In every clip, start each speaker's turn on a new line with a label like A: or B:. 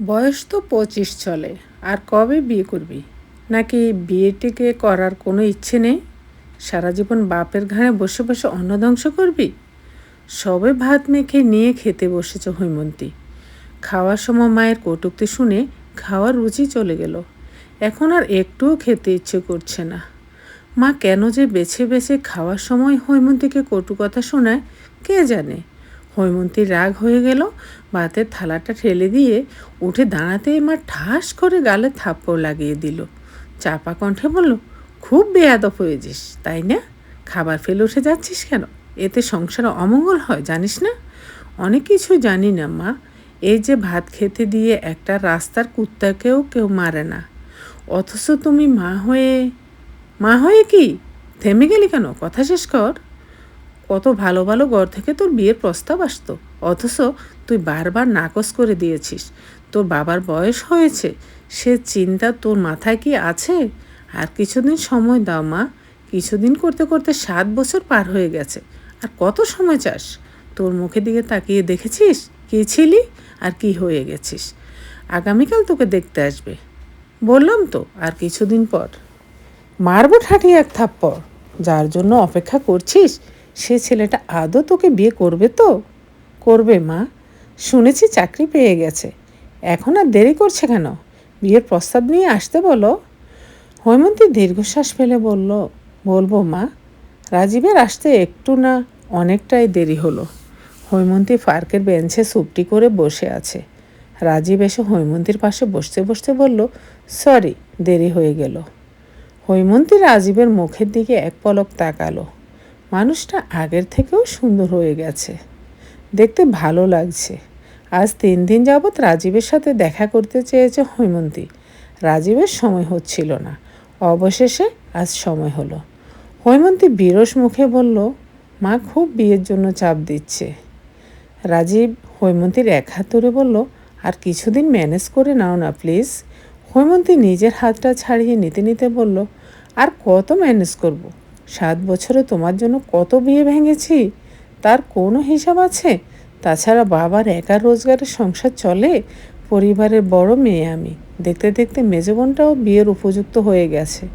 A: বয়স তো পঁচিশ চলে, আর কবে বিয়ে করবি? নাকি বিয়েটিকে করার কোনো ইচ্ছে নেই? সারা জীবন বাপের ঘাড়ে বসে বসে অন্নধ্বংস করবি? সবে ভাত মেখে নিয়ে খেতে বসেছে হৈমন্তী। খাওয়ার সময় মায়ের কটুক্তি শুনে খাওয়ার রুচি চলে গেল। এখন আর একটুও খেতে ইচ্ছে করছে না। মা কেন যে বেছে বেছে খাওয়ার সময় হৈমন্তীকে কটু কথা শোনায়, কে জানে? হৈমন্তী রাগ হয়ে গেল। ভাতের থালাটা ঠেলে দিয়ে উঠে দাঁড়াতেই মা ঠাস করে গালে থাপ্পড় লাগিয়ে দিল। চাপা কণ্ঠে বলল, খুব বেয়াদব হয়েছিস, তাই না? খাবার ফেলে উঠে যাচ্ছিস কেন? এতে সংসারে অমঙ্গল হয়, জানিস না? অনেক কিছু জানি না মা। এই যে ভাত খেতে দিয়ে একটা রাস্তার কুত্তাকেও কেউ মারে না। অথচ তুমি মা হয়ে মা হয়ে কি? থেমে গেলি কেন? কথা শেষ কর। কত ভালো ভালো ঘর থেকে তোর বিয়ের প্রস্তাব আসতো। অথচ তুই বারবার নাকচ করে দিয়েছিস। তোর বাবার বয়স হয়েছে, সে চিন্তা তোর মাথায় কি আছে? আর কিছুদিন সময় দাও মা, কিছুদিন করতে করতে সাত বছর পার হয়ে গেছে। আর কত সময় চাস? তোর মুখের দিকে তাকিয়ে দেখেছিস? কে ছিলি? আর কি হয়ে গেছিস? আগামীকাল তোকে দেখতে আসবে। বললাম তো, আর কিছুদিন পর। মারবো ঠাঠিয়ে এক থাপ্পড়। যার জন্য অপেক্ষা করছিস? সে ছেলেটা আদৌ তোকে বিয়ে করবে তো? করবে মা। শুনেছি চাকরি পেয়ে গেছে। এখন আর দেরি করছে কেন? বিয়ের প্রস্তাব নিয়ে আসতে বলো। হৈমন্তী দীর্ঘশ্বাস ফেলে বলল, বলব মা, রাজীবের আসতে একটু না অনেকটাই দেরি হলো। হৈমন্তী পার্কের বেঞ্চে সুপটি করে বসে আছে। রাজীব এসে হৈমন্তীর পাশে বসতে বসতে বলল, সরি, দেরি হয়ে গেল। হৈমন্তী রাজীবের মুখের দিকে এক পলক তাকালো। মানুষটা আগের থেকেও সুন্দর হয়ে গেছে। দেখতে ভালো লাগছে। আজ তিন দিন যাবৎ রাজীবের সাথে দেখা করতে চেয়েছে হৈমন্তী। রাজীবের সময় হচ্ছিল না। অবশেষে আজ সময় হলো। হৈমন্তী বিরস মুখে বলল, মা খুব বিয়ের জন্য চাপ দিচ্ছে। রাজীব হৈমন্তীর এক হাত ধরে বলল, আর কিছুদিন ম্যানেজ করে নাও না, প্লিজ। হৈমন্তী নিজের হাতটা ছাড়িয়ে নিতে নিতে বলল, আর কত ম্যানেজ করব। সাত বছরে তোমার জন্য কত বিয়ে ভেঙেছি? তার কোনো হিসাব আছে? তাছাড়া বাবার একা রোজগারের সংসার চলে? পরিবারের বড় মেয়ে আমি। দেখতে দেখতে মেজবনটাও বিয়ের উপযুক্ত হয়ে গেছে।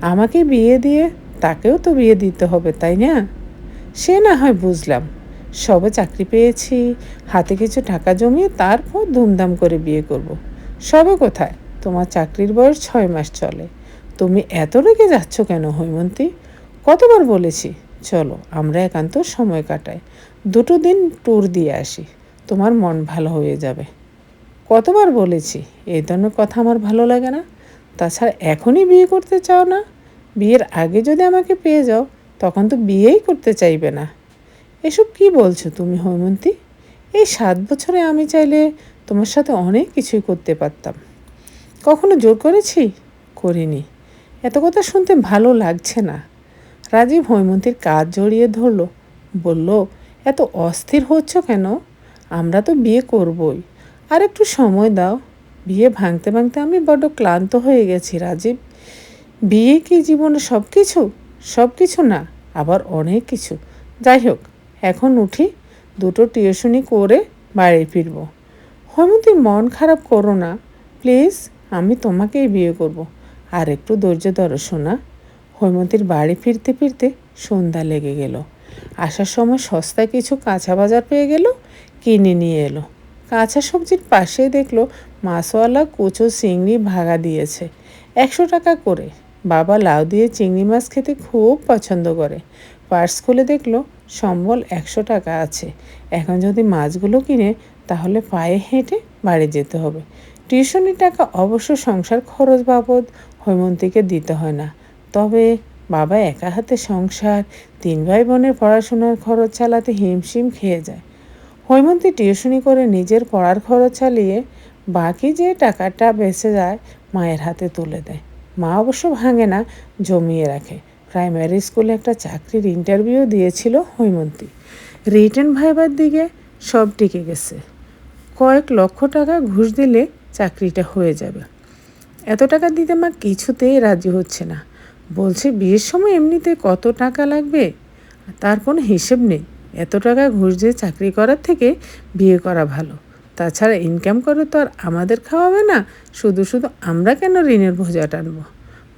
A: আমাকে বিয়ে দিয়ে তাকেও তো বিয়ে দিতে হবে, তাই না? সে না হয় বুঝলাম। সবে চাকরি পেয়েছি, হাতে কিছু টাকা জমিয়ে তারপর ধুমধাম করে বিয়ে করব। সবে কোথায়? তোমার চাকরির বয়স ছয় মাস চলে। তুমি এত রেগে যাচ্ছ কেন, হৈমন্তী? কতবার বলেছি? চলো, আমরা একান্ত সময় কাটাই। দুটো দিন ট্যুর দিয়ে আসি। তোমার মন ভালো হয়ে যাবে। কতবার বলেছি? এই ধরনের কথা আমার ভালো লাগে না। তাছাড়া এখনই বিয়ে করতে চাও না? বিয়ের আগে যদি আমাকে পেয়ে যাও, তখন তো বিয়েই করতে চাইবে না। এসব কি বলছো তুমি, হৈমন্তী? এই সাত বছরে আমি চাইলে তোমার সাথে অনেক কিছুই করতে পারতাম। কখনো জোর করেছি? করিনি। এত কথা শুনতে ভালো লাগছে না। রাজীব হৈমন্তীর কাজ জড়িয়ে ধরল। বলল, এত অস্থির হচ্ছ কেন? আমরা তো বিয়ে করবই। আর একটু সময় দাও। বিয়ে ভাঙতে ভাঙতে আমি বড্ড ক্লান্ত হয়ে গেছি, রাজীব। বিয়ে কি জীবনে সব কিছু সব কিছু না, আবার অনেক কিছু। যাই হোক, এখন উঠি, দুটো টিউশনি করে বাড়ি ফিরব। হৈমন্তী, মন খারাপ করো না। প্লিজ, আমি তোমাকেই বিয়ে করব। আর একটু ধৈর্য ধরো শোনা হৈমন্তীর বাড়ি ফিরতে ফিরতে সন্ধ্যা লেগে গেল। আসার সময় সস্তায় কিছু কাঁচা বাজার পেয়ে গেল, কিনে নিয়ে এলো। কাঁচা সবজির পাশে দেখল মাছওয়ালা কুচো চিংড়ি ভাগা দিয়েছে, একশো টাকা করে। বাবা লাউ দিয়ে চিংড়ি মাছ খেতে খুব পছন্দ করে। পার্স খুলে দেখল সম্বল একশো টাকা আছে। এখন যদি মাছগুলো কিনে, তাহলে পায়ে হেঁটে বাড়ি যেতে হবে। টিউশনির টাকা অবশ্য সংসার খরচ বাবদ হৈমন্তীকে দিতে হয় না। তবে বাবা একা হাতে সংসার, তিন ভাই বোনের পড়াশোনার খরচ চালাতে হিমশিম খেয়ে যায়। হৈমন্তী টিউশনি করে নিজের পড়ার খরচ চালিয়ে বাকি যে টাকাটা বেঁচে যায় মায়ের হাতে তুলে দেয়। মা অবশ্য ভাঙে না, জমিয়ে রাখে। প্রাইমারি স্কুলে একটা চাকরির ইন্টারভিউ দিয়েছিল হৈমন্তী। রিটেন ভাইবার দিকে সব টিকে গেছে। কয়েক লক্ষ টাকা ঘুষ দিলে চাকরিটা হয়ে যাবে। এত টাকা দিতে মা কিছুতেই রাজি হচ্ছে না। বলছে, বিয়ের সময় এমনিতে কত টাকা লাগবে? তার কোনো হিসেব নেই। এত টাকা ঘুষ দিয়ে চাকরি করার থেকে বিয়ে করা ভালো। তাছাড়া ইনকাম করে তো আর আমাদের খাওয়াবে না। শুধু শুধু আমরা কেন ঋণের ভোজা টানবো?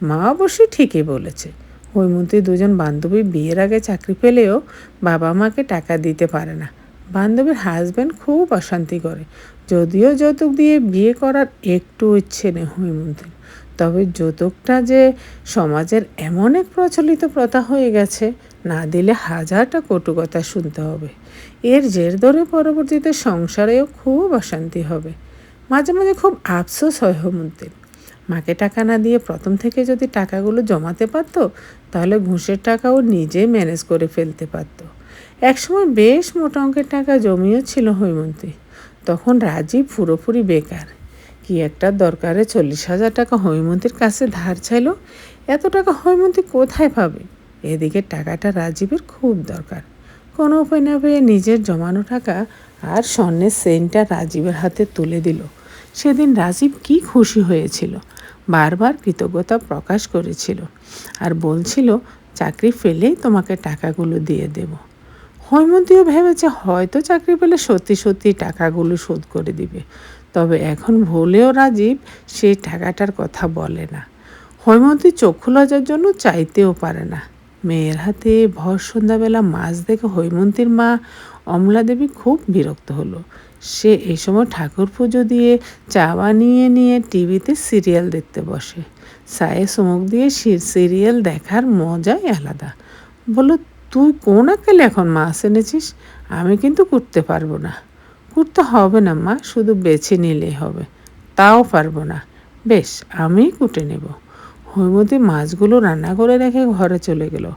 A: মা অবশ্যই ঠিকই বলেছে। হৈমন্তী দুজন বান্ধবী বিয়ের আগে চাকরি পেলেও বাবা মাকে টাকা দিতে পারে না। বান্ধবীর হাজব্যান্ড খুব অশান্তি করে। যদিও যৌতুক দিয়ে বিয়ে করার একটু ইচ্ছে নেই হৈমন্তীর। তবে যৌতুকটা যে সমাজের এমন এক প্রচলিত প্রথা হয়ে গেছে, না দিলে হাজারটা কটু কথা শুনতে হবে। এর জের ধরে পরবর্তীতে সংসারেও খুব অশান্তি হবে। মাঝে মাঝে খুব আফসোস হয় হেমন্তের মাকে টাকা না দিয়ে প্রথম থেকে যদি টাকাগুলো জমাতে পারতো, তাহলে ঘুষের টাকাও নিজে ম্যানেজ করে ফেলতে পারতো। একসময় বেশ মোটা অঙ্কের টাকা জমিও ছিল হৈমন্তী তখন রাজীব পুরোপুরি বেকার। কি একটা দরকারে চল্লিশ হাজার টাকা হৈমন্তীর কাছে ধার চাইল? এত টাকা হৈমন্তী কোথায় পাবে? এদিকে টাকাটা রাজীবের খুব দরকার। কোনো উপায় না পেয়ে নিজের জমানো টাকা আর স্বর্ণের সেন্টটা রাজীবের হাতে তুলে দিল। সেদিন রাজীব কি খুশি হয়েছিল, বারবার কৃতজ্ঞতা প্রকাশ করেছিল আর বলছিল, চাকরি ফেলেই তোমাকে টাকাগুলো দিয়ে দেব। হৈমন্তীও ভেবেছে হয়তো চাকরি পেলে সত্যি সত্যি টাকাগুলো শোধ করে দিবে। তবে এখন ভুলেও রাজীব সেই টাকাটার কথা বলে না। হৈমন্তী চক্ষু লজার জন্য চাইতেও পারে না। মেয়ের হাতে ভর সন্ধ্যাবেলা মাছ দেখে হৈমন্তীর মা অমলা দেবী খুব বিরক্ত হলো। সে এই সময় ঠাকুর পুজো দিয়ে চা বানিয়ে নিয়ে টিভিতে সিরিয়াল দেখতে বসে। সায়ে চুমুক দিয়ে সিরিয়াল দেখার মজাই আলাদা। বলো তুই কোন আকালে এখন মাছ এনেছিস? আমি কিন্তু করতে পারব না। করতে হবে না, মা, শুধু বেছে নিলেই হবে। তাও পারব না। বেশ, আমি কুটে নেব। হৈমতী মাছগুলো রান্না করে রেখে ঘরে চলে গেল।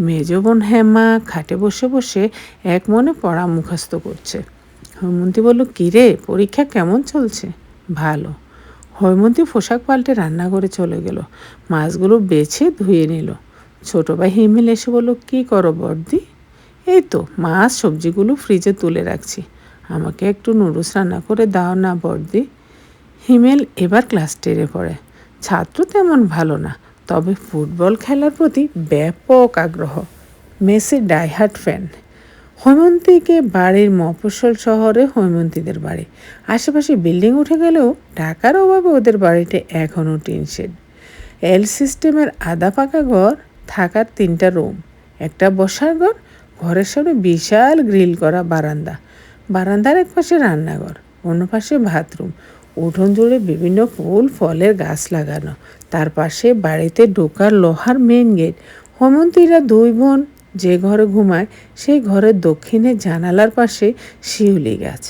A: মেজ বোন হেমা খাটে বসে বসে এক মনে পড়া মুখস্থ করছে। হৈমন্তী বলল কিরে পরীক্ষা কেমন চলছে? ভালো। হৈমন্তী পোশাক পাল্টে রান্না করে চলে গেল। মাছগুলো বেছে ধুয়ে নিল। ছোটো ভাই হিমেল এসে বলল, কী করো বর্দি এই তো, মাছ সবজিগুলো ফ্রিজে তুলে রাখছি। আমাকে একটু নুডলস রান্না করে দাও না, বর্দি। হিমেল এবার ক্লাস টেনে পড়ে। ছাত্র তেমন ভালো না, তবে ফুটবল খেলার প্রতি ব্যাপক আগ্রহ। Messi diehard fan. হৈমন্তীকে বাড়ির মফস্বল শহরে হৈমন্তীদের বাড়ি। আশেপাশে বিল্ডিং উঠে গেলেও টাকার অভাবে ওদের বাড়িতে এখনও টিনশেড এল সিস্টেমের আদা পাকা ঘর, থাকার তিনটা রুম। একটা বসার ঘর, ঘরের সামনে বিশাল গ্রিল করা বারান্দা। বারান্দার এক পাশে রান্নাঘর, অন্য পাশে বাথরুম। উঠোন জুড়ে বিভিন্ন ফুল, ফলের গাছ লাগানো। তার পাশে বাড়িতে ঢোকার লোহার মেন গেট হেমন্তীরা দুই বোন যে ঘরে ঘুমায়, সেই ঘরের দক্ষিণে জানালার পাশে শিউলি গাছ।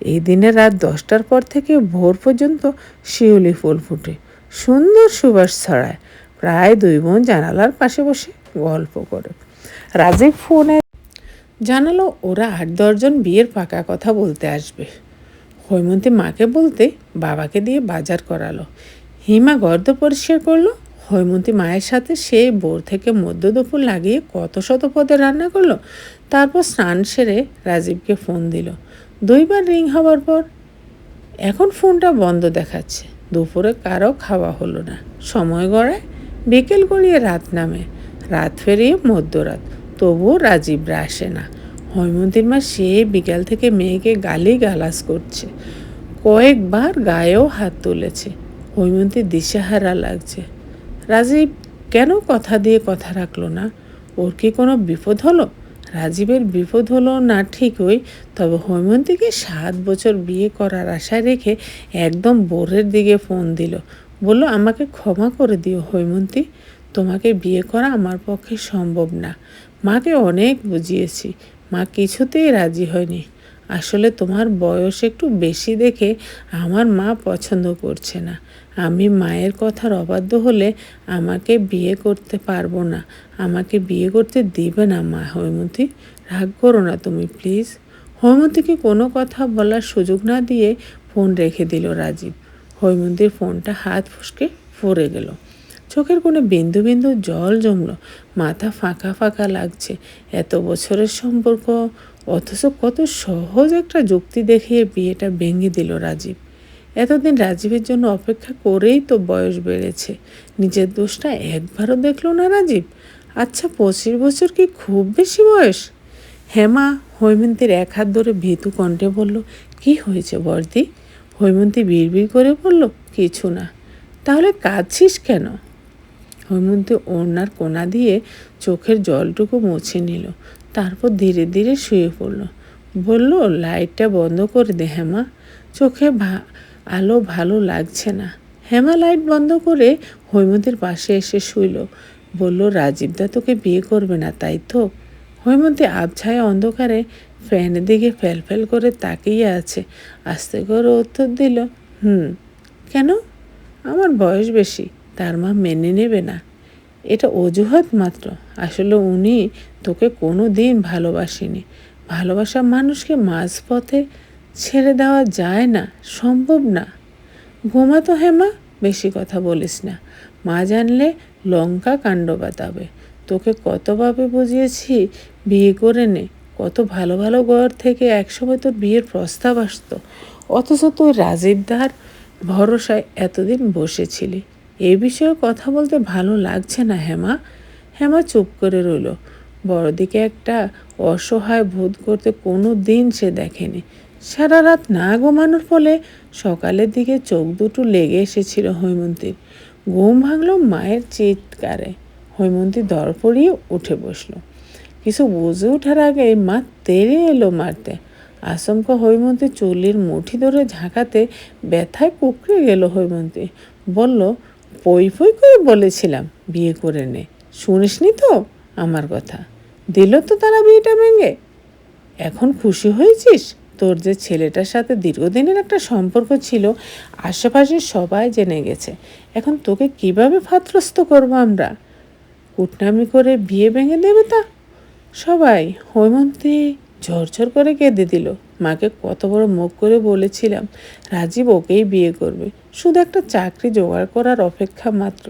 A: এই দিনে রাত দশটার পর থেকে ভোর পর্যন্ত শিউলি ফুল ফুটে। সুন্দর সুবাস ছড়ায়। প্রায় দুই বোন জানালার পাশে বসে গল্প করে। রাজীব ফোনে জানালো, ওরা আট দশজন বিয়ের পাকা কথা বলতে আসবে। হৈমন্তী মাকে বলতে বাবাকে দিয়ে বাজার করালো। হিমা গর্দ পরিষ্কার করল। হৈমন্তী মায়ের সাথে সে বোর থেকে মধ্য দুপুর লাগিয়ে কত শত পদে রান্না করল, তারপর স্নান সেরে রাজীবকে ফোন দিল। দুইবার রিং হওয়ার পর এখন ফোনটা বন্ধ দেখাচ্ছে। দুপুরে কারও খাওয়া হলো না। সময় গড়ায় বিকেল গড়িয়ে রাত নামে। রাত ফেরিয়ে মধ্যরাত। তবুও রাজীবরা আসে না। হৈমন্তীর মা সে বিকাল থেকে মেয়েকে গালি গালাস করছে। কয়েকবার গায়েও হাত তুলেছে। হৈমন্তীর দিশাহারা লাগছে। রাজীব কেন কথা দিয়ে কথা রাখল না? ওর কি কোনো বিপদ হলো? রাজীবের বিপদ হলো না ঠিকই, তবে হৈমন্তীকে সাত বছর বিয়ে করার আশায় রেখে একদম বোরের দিকে ফোন দিল। বলল, আমাকে ক্ষমা করে দিও হৈমন্তী। তোমাকে বিয়ে করা আমার পক্ষে সম্ভব না। মাকে অনেক বুঝিয়েছি। মা কিছুতেই রাজি হয়নি। আসলে তোমার বয়স একটু বেশি দেখে আমার মা পছন্দ করছে না। আমি মায়ের কথার অবাধ্য হলে আমাকে বিয়ে করতে পারব না। আমাকে বিয়ে করতে দিবে না মা হৈমতী রাগ করো না তুমি, প্লিজ। হৈমতীকে কোনো কথা বলার সুযোগ না দিয়ে ফোন রেখে দিল রাজীব। হৈমন্তীর ফোনটা হাত ফুসকে পড়ে গেল। চোখের কোনো বিন্দু বিন্দু জল জমলো মাথা ফাঁকা ফাঁকা লাগছে। এত বছরের সম্পর্ক, অথচ কত সহজ একটা যুক্তি দেখিয়ে বিয়েটা ভেঙে দিল রাজীব। এতদিন রাজীবের জন্য অপেক্ষা করেই তো বয়স বেড়েছে। নিজের দোষটা একবারও দেখল না রাজীব। আচ্ছা পঁচিশ বছর কি খুব বেশি বয়স? হেমা হৈমন্তীর এক হাত ধরে ভীতু কণ্ঠে বলল, কি হয়েছে বর্দি? হৈমন্তী বিড়বিড় করে বলল, কিছু না। তাহলে কাঁদছিস কেন? হৈমন্তী ওড়নার কোনা দিয়ে চোখের জলটুকু মুছে নিল। তারপর ধীরে ধীরে শুয়ে পড়ল। বলল, লাইটটা বন্ধ করে দে হেমা। চোখে আলো ভালো লাগছে না। হেমা, লাইট বন্ধ করে হৈমন্তীর পাশে এসে শুইল। বলল রাজীবদা তোকে বিয়ে করবে না, তাই তো? হৈমন্তী আবছায়া অন্ধকারে ফ্যানের দিকে ফেল ফেল করে তাকিয়ে আছে। আস্তে করে উত্তর দিল, হুম। কেন? আমার বয়স বেশি। তার মা মেনে নেবে না। এটা অজুহাত মাত্র। আসলে উনি তোকে কোনো দিন ভালোবাসেনি। ভালোবাসা মানুষকে মাঝপথে ছেড়ে দেওয়া যায় না, সম্ভব না। ঘুমা ঘুমাতো হেমা বেশি কথা বলিস না। মা জানলে লঙ্কা কাণ্ড বাতাবে। তোকে কতভাবে বুঝিয়েছি, বিয়ে করে নে। কত ভালো ভালো ঘর থেকে একসময় তোর বিয়ের প্রস্তাব আসতো। অথচ তুই রাজীবদার ভরসায় এতদিন বসেছিলি। এই বিষয়ে কথা বলতে ভালো লাগছে না হেমা। হেমা চুপ করে রইল। বড়দিকে একটা অসহায় বোধ করতে কোনো দিন সে দেখেনি। সারা রাত না ঘুমানোর ফলে সকালের দিকে চোখ দুটো লেগে এসেছিল হৈমন্তীর। ঘুম ভাঙলো মায়ের চিৎকারে। হৈমন্তী দর পড়িয়ে উঠে বসল। কিছু বুঝে ওঠার আগে মা তেড়ে এলো মারতে। আচমকা হৈমন্তী চুলির মুঠি ধরে ঝাঁকাতে ব্যথায় কুকড়ে গেল হৈমন্তী। বলল পই ফই করে বলেছিলাম, বিয়ে করে নে। শুনিসনি তো? আমার কথা। দিল তো তারা বিয়েটা ভেঙে? এখন খুশি হয়েছিস? তোর যে ছেলেটার সাথে দীর্ঘদিনের একটা সম্পর্ক ছিল, আশেপাশে সবাই জেনে গেছে। এখন তোকে কীভাবে ফাত্রস্ত করব আমরা? কুটনামি করে বিয়ে ভেঙে দেবে তা? সবাই। হৈমন্তী ঝরঝর করে কেঁদে দিল। মাকে কত বড় মুখ করে বলেছিলাম, রাজীব ওকেই বিয়ে করবে। শুধু একটা চাকরি জোগাড় করার অপেক্ষা মাত্র।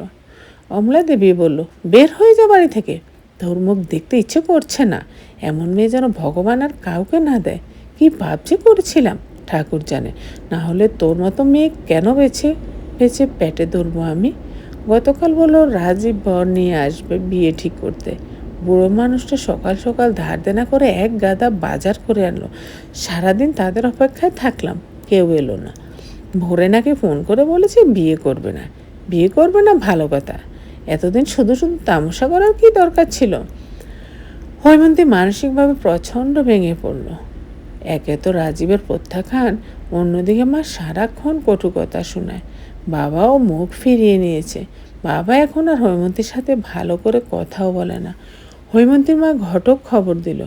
A: অমলা দেবী বলল, বের হয়ে যা বাড়ি থেকে। তোর মুখ দেখতে ইচ্ছে করছে না। এমন মেয়ে যেন ভগবান আর কাউকে না দেয়। কি ভাবছি করেছিলাম, ঠাকুর জানে। না হলে তোর মতো মেয়ে কেন বেছে বেছে পেটে ধরবো আমি? গতকাল বলল, রাজীব বর নিয়ে আসবে বিয়ে ঠিক করতে। বুড়ো মানুষটা সকাল সকাল ধার দেনা করে এক গাদা বাজার করে আনলো। সারাদিন তাদের অপেক্ষায় থাকলাম, কেউ এলো না। ভোরে নাকি ফোন করে বলেছে বিয়ে করবে না। বিয়ে করবে না ভালো কথা। এতদিন শুধু শুধু তামাশা করার কি দরকার ছিল? হৈমন্তী মানসিকভাবে প্রচণ্ড ভেঙে পড়ল। একে তো রাজীবের প্রত্যাখ্যান, অন্যদিকে মা সারাক্ষণ কটু কথা শোনায়। বাবাও মুখ ফিরিয়ে নিয়েছে। বাবা এখন আর হৈমন্তীর সাথে ভালো করে কথাও বলে না। হৈমন্তীর মা ঘটক খবর দিল।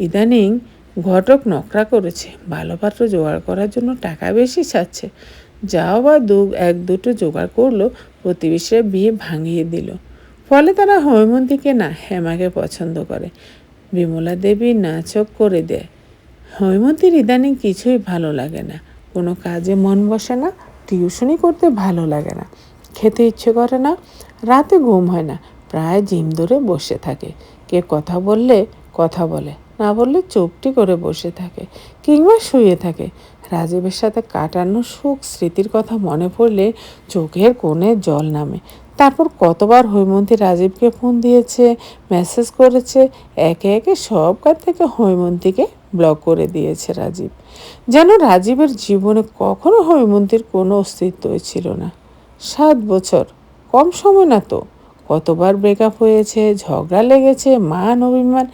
A: ইদানিং ঘটক নকরা করেছে। ভালো পাত্র জোগাড় করার জন্য টাকা বেশি চাচ্ছে। যাও বা দু, এক, দুটো জোগাড় করল, প্রতিবেশীরা বিয়ে ভাঙিয়ে দিল। ফলে তারা হৈমন্তীকে না হেমাকে পছন্দ করে। বিমলা দেবী নাচক করে দেয়। হৈমন্তীর ইদানিং কিছুই ভালো লাগে না। কোনো কাজে মন বসে না, টিউশনই করতে ভালো লাগে না। খেতে ইচ্ছে করে না, রাতে ঘুম হয় না, প্রায় জিম ধরে বসে থাকে। কে কথা বললে কথা বলে, না বললে চুপটি করে বসে থাকে কিংবা শুয়ে থাকে। রাজীবের সাথে কাটানো সুখ স্মৃতির কথা মনে পড়লে চোখের কোণে জল নামে। তারপর কতবার হৈমন্তী রাজীবকে ফোন দিয়েছে মেসেজ করেছে, একে একে সব কাজ থেকে হৈমন্তীকে ব্লক করে দিয়েছে রাজীব। যেন রাজীবের জীবনে কখনো হৈমন্তীর কোনো অস্তিত্বই ছিল না। সাত বছর, কম সময় না তো? কতবার ব্রেকআপ হয়েছে, ঝগড়া লেগেছে মান অভিমান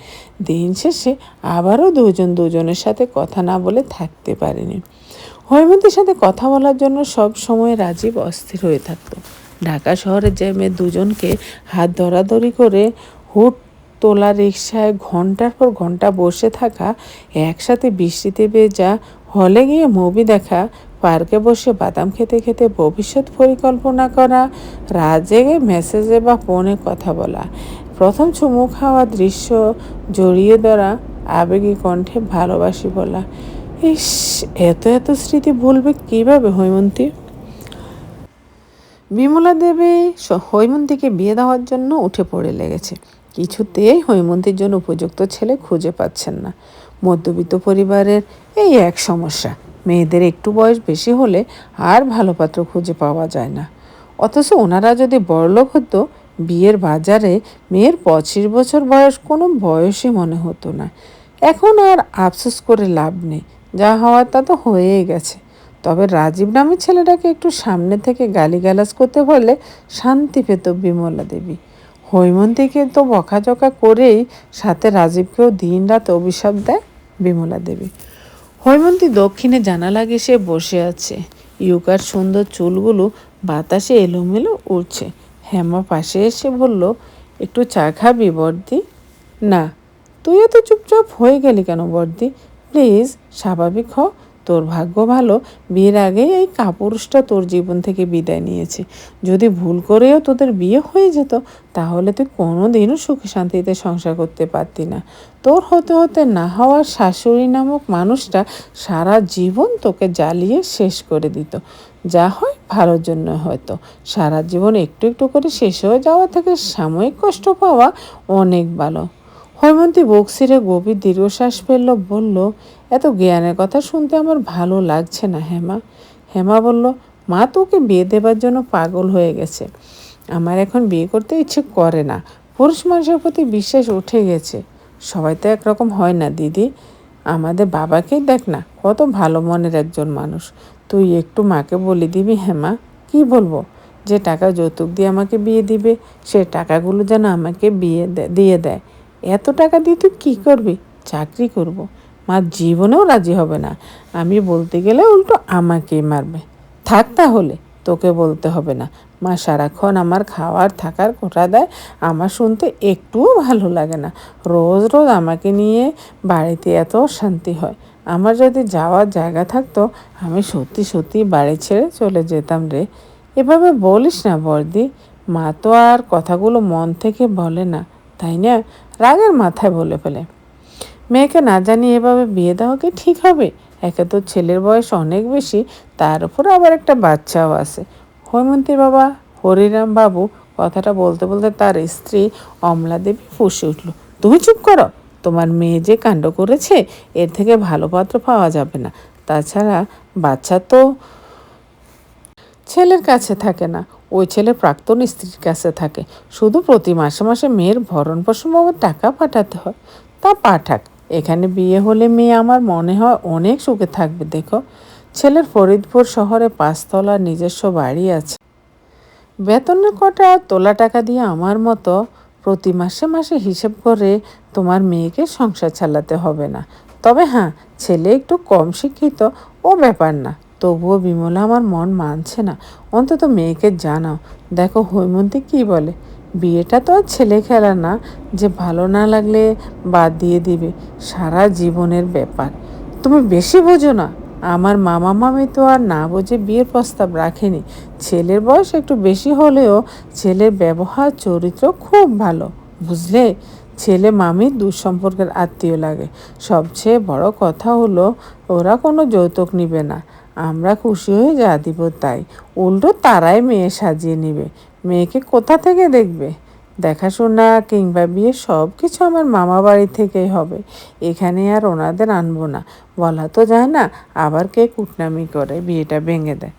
A: দিন শেষে আবারও দুজন দুজনের সাথে কথা না বলে থাকতে পারেনি। হৈমন্তীর সাথে কথা বলার জন্য সব সময় রাজীব অস্থির হয়ে থাকতো। ঢাকা শহরে জ্যামে দুজনকে হাত ধরাধরি করে হুট তোলা রিক্সায় ঘণ্টার পর ঘণ্টা বসে থাকা, একসাথে বৃষ্টিতে ভেজা হলে গিয়ে মুভি দেখা পার্কে বসে বাদাম খেতে খেতে ভবিষ্যৎ পরিকল্পনা করা, রাত জেগে মেসেজে বা ফোনে কথা বলা, প্রথম চুমু খাওয়া দৃশ্য জড়িয়ে ধরা, আবেগী কণ্ঠে ভালোবাসি বলা। ইস, এত এত স্মৃতি ভুলবে কীভাবে, হৈমন্তী? বিমলা দেবী হৈমন্তীকে বিয়ে দেওয়ার জন্য উঠে পড়ে লেগেছে। কিছুতেই হৈমন্তীর জন্য উপযুক্ত ছেলে খুঁজে পাচ্ছেন না। মধ্যবিত্ত পরিবারের এই এক সমস্যা। মেয়েদের একটু বয়স বেশি হলে আর ভালো পাত্র খুঁজে পাওয়া যায় না। অথচ ওনারা যদি বড়লোক হতো, বিয়ের বাজারে মেয়ের পঁচিশ বছর বয়স কোনো বয়সই মনে হতো না। এখন আর আফসোস করে লাভ নেই, যা হওয়ার তা তো হয়েই গেছে। তবে রাজীব নামের ছেলেটাকে একটু সামনে থেকে গালিগালাজ করতে বললে শান্তি পেত বিমলা দেবী। হৈমন্তীকে তো বকাঝকা করেই সাথে রাজীবকেও দিন রাত অভিশাপ দেয় বিমলা দেবী। হৈমন্তী দক্ষিণে জানালা সে বসে আছে। ইউকার সুন্দর চুলগুলো বাতাসে এলোমেলো উড়ছে। হেমা পাশে এসে বলল, একটু চা খাবি বর্দি? না। তুই এত চুপচাপ হয়ে গেলি কেন বর্দি? প্লিজ, স্বাভাবিক হ। তোর ভাগ্য ভালো, বিয়ের আগেই এই কাপুরুষটা তোর জীবন থেকে বিদায় নিয়েছে। যদি ভুল করেও তোদের বিয়ে হয়ে যেত, তাহলে তুই কোনো দিনও সুখে শান্তিতে সংসার করতে পারতি না। তোর হতে হতে না হওয়ার শাশুড়ি নামক মানুষটা সারা জীবন তোকে জ্বালিয়ে শেষ করে দিত। যা হয় ভালোর জন্য হয়তো। সারা জীবন একটু একটু করে শেষ হয়ে যাওয়া থেকে সাময়িক কষ্ট পাওয়া অনেক ভালো। হৈমন্তী বক্সিরে গভীর দীর্ঘশ্বাস ফেলল, বলল এত জ্ঞানের কথা শুনতে আমার ভালো লাগছে না, হেমা। হেমা বলল, মা, তোকে বিয়ে দেবার জন্য পাগল হয়ে গেছে। আমার এখন বিয়ে করতে ইচ্ছে করে না। পুরুষ মানুষের প্রতি বিশ্বাস উঠে গেছে। সবাই তো একরকম হয় না, দিদি। আমাদের বাবাকেই দেখ না, কত ভালো মনের একজন মানুষ। তুই একটু মাকে বলে দিবি, হেমা। কি বলব? যে টাকা যৌতুক দিয়ে আমাকে বিয়ে দিবে, সে টাকাগুলো যেন আমাকে বিয়ে দিয়ে দেয়। এত টাকা দিয়ে তুই কী করবি? চাকরি করব। মা জীবনেও রাজি হবে না। আমি বলতে গেলে উল্টো আমাকেই মারবে। থাক তাহলে, তোকে বলতে হবে না। মা সারাক্ষণ আমার খাওয়ার, থাকার কোটা দেয়। আমার শুনতে একটুও ভালো লাগে না। রোজ রোজ আমাকে নিয়ে বাড়িতে এত শান্তি হয়। আমার যদি যাওয়ার জায়গা থাকতো, আমি সত্যি সত্যি বাড়ি ছেড়ে চলে যেতাম রে। এভাবে বলিস না বর্দি। মা তো আর কথাগুলো মন থেকে বলে না, তাই না? রাগের মাথায় বলে ফেলে। মেয়েকে না জানিয়ে এভাবে বিয়ে দেওয়া কি ঠিক হবে? একে তো ছেলের বয়স অনেক বেশি, তার উপর আবার একটা বাচ্চাও আছে। হৈমন্তীর বাবা হরিরাম বাবু কথাটা বলতে বলতে তার স্ত্রী অমলা দেবী ফুসে উঠল। তুমি চুপ করো, তোমার মেয়ে যে কাণ্ড করেছে, এর থেকে ভালো পাত্র পাওয়া যাবে না। তাছাড়া বাচ্চা তো ছেলের কাছে থাকে না, ওই ছেলে প্রাক্তন স্ত্রীর কাছে থাকে। শুধু প্রতি মাসে মাসে মেয়ের ভরণ পোষণ টাকা পাঠাতে হয়। তা পাঠাক এখানে বিয়ে হলে মেয়ে আমার মনে হয় অনেক সুখে থাকবে, দেখো। ছেলের ফরিদপুর শহরে পাঁচতলা নিজস্ব বাড়ি আছে। বেতনের কটা তোলা টাকা দিয়ে আমার মতো প্রতি মাসে মাসে হিসেব করে তোমার মেয়েকে সংসার চালাতে হবে না। তবে হ্যাঁ ছেলে একটু কম শিক্ষিত, ও ব্যাপার না। তবুও বিমলা আমার মন মানছে না। অন্তত মেয়েকে জানাও। দেখো হৈমন্তী কি বলে? বিয়েটা তো আর ছেলে খেলা না, যে ভালো না লাগলে বাদ দিয়ে দিবে। সারা জীবনের ব্যাপার। তুমি বেশি বোঝো না। আমার মামা মামি তো আর না বোঝে বিয়ের প্রস্তাব রাখেনি। ছেলের বয়স একটু বেশি হলেও ছেলের ব্যবহার, চরিত্র খুব ভালো, বুঝলে? ছেলে মামি দুঃসম্পর্কের আত্মীয় লাগে। সবচেয়ে বড় কথা হলো, ওরা কোনো যৌতুক নিবে না। আমরা খুশি হয়ে যা দিব তাই। উল্টো তারাই মেয়ে সাজিয়ে নিবে। মেয়েকে কোথা থেকে দেখবে? দেখাশোনা কিংবা বিয়ে সব কিছু আমার মামা বাড়ি থেকেই হবে। এখানে আর ওনাদের আনব না। বলা তো যায় না, আবার কে কুটনামি করে, বিয়েটা ভেঙে দেয়।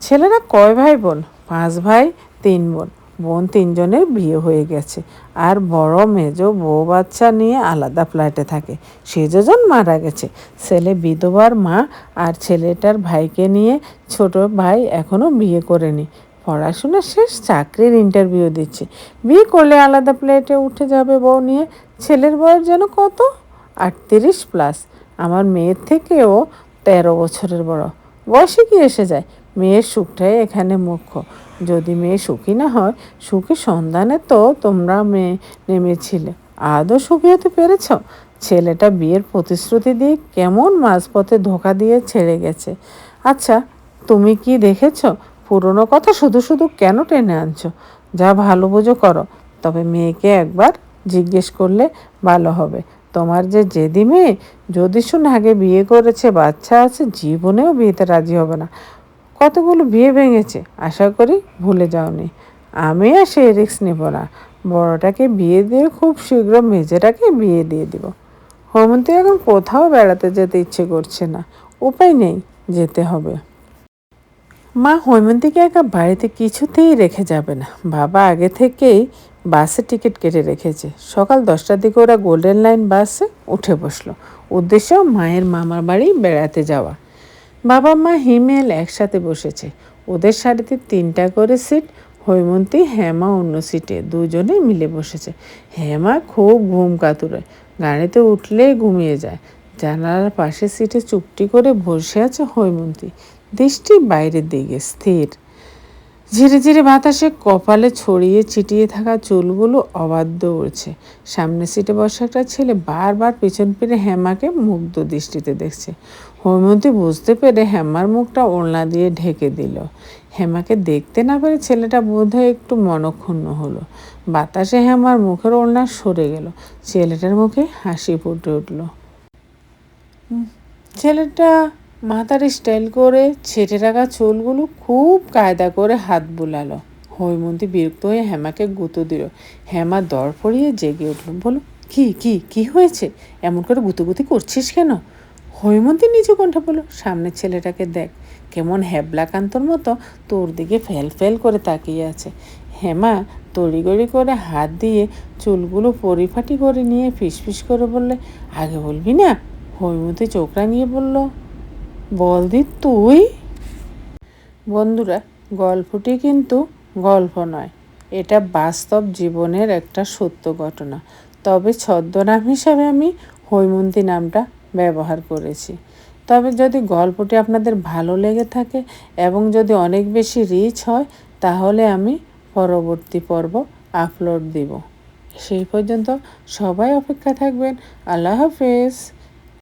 A: ছেলেরা কয় ভাই বোন? পাঁচ ভাই, তিন বোন। বোন তিনজনের বিয়ে হয়ে গেছে। আর বড় মেজ, বউ বাচ্চা নিয়ে আলাদা ফ্ল্যাটে থাকে। সে যেজন মারা গেছে। ছেলে বিধবার মা আর ছেলেটার ভাইকে নিয়ে ছোট ভাই এখনও বিয়ে করেনি। পড়াশোনা শেষ, চাকরির ইন্টারভিউ দিচ্ছে। বিয়ে করলে আলাদা প্লেটে উঠে যাবে বউ নিয়ে। ছেলের বয়স যেন কত? আটত্রিশ প্লাস আমার মেয়ের থেকেও তেরো বছরের বড়। বয়সে কি এসে যায়? মেয়ের সুখটাই এখানে মুখ্য। যদি মেয়ে সুখী না হয়, সুখী সন্ধানে তো তোমরা মেয়ে নেমেছিলে। আদৌ সুখী হতে পেরেছ? ছেলেটা বিয়ের প্রতিশ্রুতি দিয়ে কেমন মাঝপথে ধোকা দিয়ে ছেড়ে গেছে। আচ্ছা তুমি কি দেখেছ? পুরনো কথা শুধু শুধু কেন টেনে আনছো? যা ভালো বোঝো করো। তবে মেয়েকে একবার জিজ্ঞেস করলে ভালো হবে। তোমার যে জেদি মেয়ে যদি শুন আগে বিয়ে করেছে, বাচ্চা আছে, জীবনেও বিয়েতে রাজি হবে না। কতগুলো বিয়ে ভেঙেছে, আশা করি ভুলে যাওনি। আমি আর সেই রিক্স নেব না। বড়টাকে বিয়ে দিয়ে খুব শীঘ্র মেজেটাকে বিয়ে দিয়ে দিব। হোমন্তী এখন কোথাও বেড়াতে যেতে ইচ্ছে করছে না। উপায় নেই, যেতে হবে। মা হৈমন্তীকে একা বাড়িতে কিছুতেই রেখে যাবে না। বাবা আগে থেকেই বাসে টিকিট কেটে রেখেছে। সকাল দশটার দিকে ওরা গোল্ডেন লাইন বাসে উঠে বসল। উদ্দেশ্য মায়ের মামার বাড়ি বেড়াতে যাওয়া। বাবা, মা, হিমেল একসাথে বসেছে। ওদের সারিতে তিনটা করে সিট হৈমন্তী, হেমা অন্য সিটে দুজনে মিলে বসেছে। হেমা খুব ঘুম কাতুরে। গাড়িতে উঠলেই ঘুমিয়ে যায়। জানালার পাশে সিটে চুপটি করে বসে আছে হৈমন্তী। দৃষ্টি বাইরের দিকে স্থির। ধীরে ধীরে বাতাসে কপালে ছড়িয়ে ছিটিয়ে থাকা চুলগুলো অবাধ্য উড়ছে সামনে সিটে বসা একটা ছেলে বারবার পিছন ফিরে হেমাকে মুগ্ধ দৃষ্টিতে দেখছে। হৈমন্তী বুঝতে পেরে হেমার মুখটা ওড়না দিয়ে ঢেকে দিল। হেমাকে দেখতে না পেরে ছেলেটা বোধহয় একটু মনক্ষুণ্ণ হলো। বাতাসে হেমার মুখের ওড়না সরে গেল। ছেলেটার মুখে হাসি ফুটে উঠল। ছেলেটা মাথার স্টাইল করে ছেটে রাখা চুলগুলো খুব কায়দা করে হাত বুলালো। হৈমন্তী বিরক্ত হয়ে হেমাকে গুঁতো দিল। হেমা দর পড়িয়ে জেগে উঠল। বলো কি কি কি হয়েছে? এমন করে গুতুগুতি করছিস কেন? হৈমন্তী নিচু কণ্ঠে বলল, সামনের ছেলেটাকে দেখ, কেমন হ্যাবলাকান্তর মতো তোর দিকে ফেল ফেল করে তাকিয়ে আছে। হেমা তড়িগড়ি করে হাত দিয়ে চুলগুলো পরিফাটি করে নিয়ে ফিসফিস করে বললে, আগে বলবি না? হৈমন্তী চোখ রাঙিয়ে বলল বলদি, তুই? বন্ধুরা, গল্পটি কিন্তু গল্প নয়। এটা বাস্তব জীবনের একটা সত্য ঘটনা। তবে ছদ্মনাম হিসাবে আমি হৈমন্তী নামটা ব্যবহার করেছি। তবে যদি গল্পটি আপনাদের ভালো লেগে থাকে এবং যদি অনেক বেশি রিচ হয়, তাহলে আমি পরবর্তী পর্ব আপলোড দিব। সেই পর্যন্ত সবাই অপেক্ষা থাকবেন। আল্লাহ হাফেজ।